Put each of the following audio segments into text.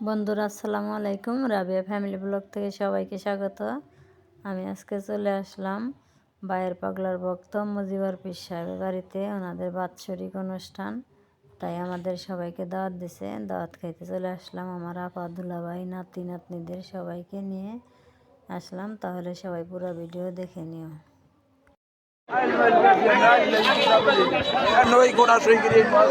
বন্ধুরা আসসালামু আলাইকুম রাবিয়া ফ্যামিলি ব্লগ থেকে সবাইকে স্বাগত আমি আজকে চলে আসলাম বায়ের পাগলার ভক্ত মুজিবর পীর সাহেবের বাড়িতে ওনাদের বাৎসরিক অনুষ্ঠান তাই আমাদের সবাইকে দাওয়াত দিছে দাওয়াত খাইতে চলে আসলাম আমার আপা দুলাভাই নাতি নাতনিদের সবাইকে নিয়ে আসলাম তাহলে সবাই পুরো ভিডিও দেখে নিও নই গোড়া সইগিরি মাছ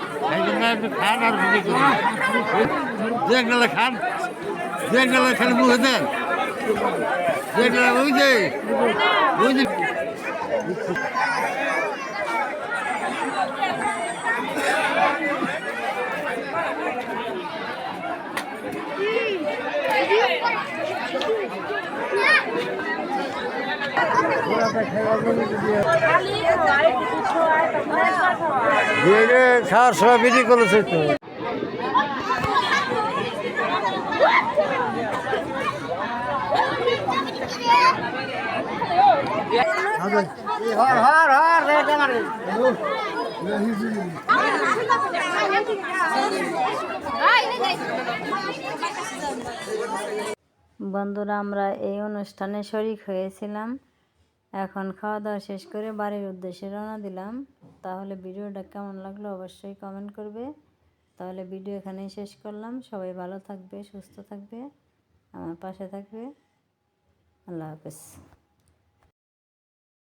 খান খান আর দেখ গেলে খান। দেখ গেলে খালি মুখে দেন। দেখ গেলে ওই বিক্রি করেছে বন্ধুরা আমরা এই অনুষ্ঠানে শরিক হয়েছিলাম। এখন খাওয়া দাওয়া শেষ করে বাড়ির উদ্দেশ্যে রওনা দিলাম। তাহলে ভিডিওটা কেমন লাগল অবশ্যই কমেন্ট করবে। তাহলে ভিডিও এখানেই শেষ করলাম। সবাই ভালো থাকবে, সুস্থ থাকবে, আমার পাশে থাকবে। আল্লাহ হাফেজ।